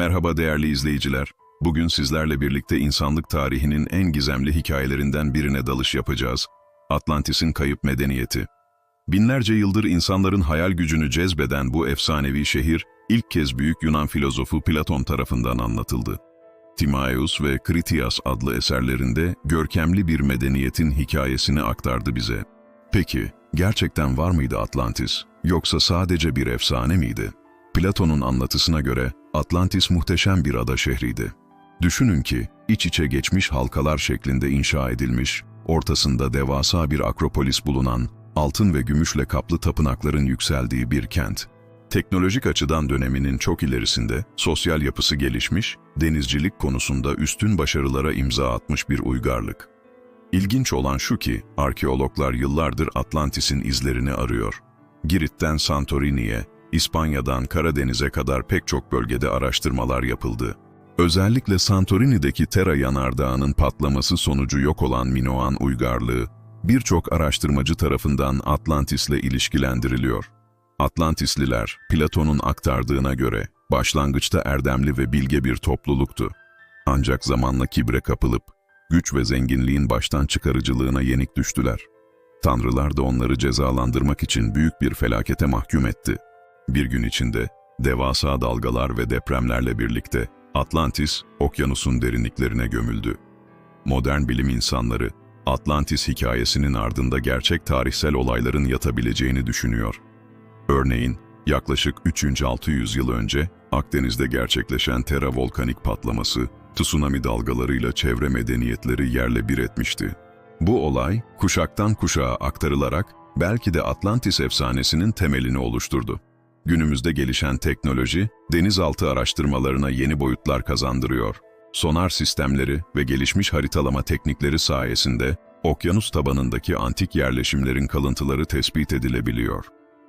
Merhaba değerli izleyiciler. Bugün sizlerle birlikte insanlık tarihinin en gizemli hikayelerinden birine dalış yapacağız. Atlantis'in kayıp medeniyeti. Binlerce yıldır insanların hayal gücünü cezbeden bu efsanevi şehir, ilk kez büyük Yunan filozofu Platon tarafından anlatıldı. Timaeus ve Critias adlı eserlerinde görkemli bir medeniyetin hikayesini aktardı bize. Peki, gerçekten var mıydı Atlantis? Yoksa sadece bir efsane miydi? Platon'un anlatısına göre Atlantis muhteşem bir ada şehriydi. Düşünün ki iç içe geçmiş halkalar şeklinde inşa edilmiş, ortasında devasa bir akropolis bulunan, altın ve gümüşle kaplı tapınakların yükseldiği bir kent. Teknolojik açıdan döneminin çok ilerisinde, sosyal yapısı gelişmiş, denizcilik konusunda üstün başarılara imza atmış bir uygarlık. İlginç olan şu ki, arkeologlar yıllardır Atlantis'in izlerini arıyor. Girit'ten Santorini'ye, İspanya'dan Karadeniz'e kadar pek çok bölgede araştırmalar yapıldı. Özellikle Santorini'deki Terra yanardağının patlaması sonucu yok olan Minoan uygarlığı, birçok araştırmacı tarafından Atlantis'le ilişkilendiriliyor. Atlantisliler, Platon'un aktardığına göre, başlangıçta erdemli ve bilge bir topluluktu. Ancak zamanla kibre kapılıp, güç ve zenginliğin baştan çıkarıcılığına yenik düştüler. Tanrılar da onları cezalandırmak için büyük bir felakete mahkum etti. Bir gün içinde devasa dalgalar ve depremlerle birlikte Atlantis, okyanusun derinliklerine gömüldü. Modern bilim insanları, Atlantis hikayesinin ardında gerçek tarihsel olayların yatabileceğini düşünüyor. Örneğin, yaklaşık 3. yıl önce Akdeniz'de gerçekleşen Terra volkanik patlaması, tsunami dalgalarıyla çevre medeniyetleri yerle bir etmişti. Bu olay, kuşaktan kuşağa aktarılarak belki de Atlantis efsanesinin temelini oluşturdu. Günümüzde gelişen teknoloji, denizaltı araştırmalarına yeni boyutlar kazandırıyor. Sonar sistemleri ve gelişmiş haritalama teknikleri sayesinde okyanus tabanındaki antik yerleşimlerin kalıntıları tespit edilebiliyor.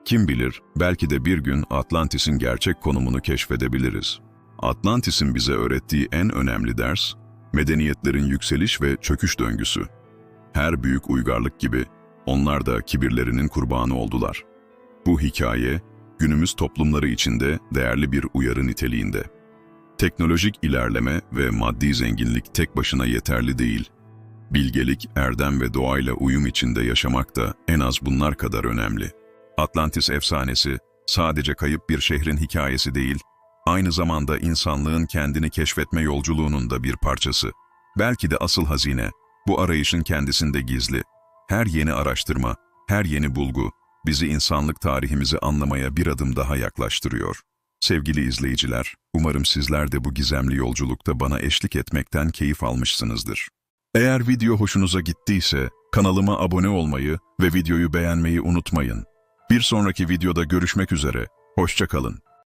Kim bilir, belki de bir gün Atlantis'in gerçek konumunu keşfedebiliriz. Atlantis'in bize öğrettiği en önemli ders, medeniyetlerin yükseliş ve çöküş döngüsü. Her büyük uygarlık gibi onlar da kibirlerinin kurbanı oldular. Bu hikaye, günümüz toplumları içinde değerli bir uyarı niteliğinde. Teknolojik ilerleme ve maddi zenginlik tek başına yeterli değil. Bilgelik, erdem ve doğayla uyum içinde yaşamak da en az bunlar kadar önemli. Atlantis efsanesi sadece kayıp bir şehrin hikayesi değil, aynı zamanda insanlığın kendini keşfetme yolculuğunun da bir parçası. Belki de asıl hazine, bu arayışın kendisinde gizli. Her yeni araştırma, her yeni bulgu, bizi insanlık tarihimizi anlamaya bir adım daha yaklaştırıyor. Sevgili izleyiciler, umarım sizler de bu gizemli yolculukta bana eşlik etmekten keyif almışsınızdır. Eğer video hoşunuza gittiyse kanalıma abone olmayı ve videoyu beğenmeyi unutmayın. Bir sonraki videoda görüşmek üzere, hoşça kalın.